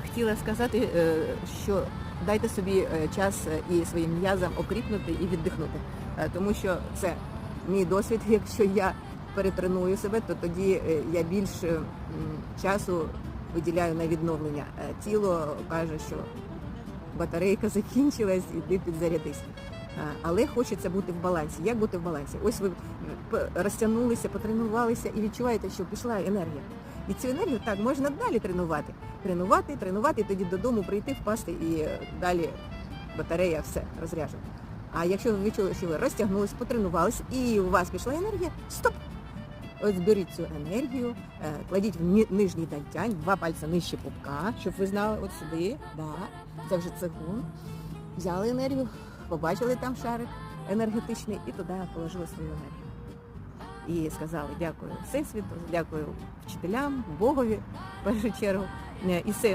хотіла сказати, е, що дайте собі е, час е, і своїм м'язам окріпнути і віддихнути. Тому що це мій досвід. Якщо я перетреную себе, то тоді я більше часу виділяю на відновлення. Тіло каже, що батарейка закінчилась, іди підзарядись. Але хочеться бути в балансі. Як бути в балансі? Ось ви розтягнулися, потренувалися і відчуваєте, що пішла енергія. І цю енергію так можна далі тренувати. Тренувати, тренувати, тоді додому прийти, впасти і е, далі батарея все розряджена. А якщо ви відчули, що ви розтягнулись, потренувались і у вас пішла енергія, стоп! Ось зберіть цю енергію, е, кладіть в нижній дантянь, два пальці нижче пупка, щоб ви знали, от сюди, да, це вже цигун. Взяли енергію, побачили там шарик енергетичний і туди положили свою енергію. І сказали дякую Всесвіту, дякую вчителям, Богові в першу чергу. Е, І все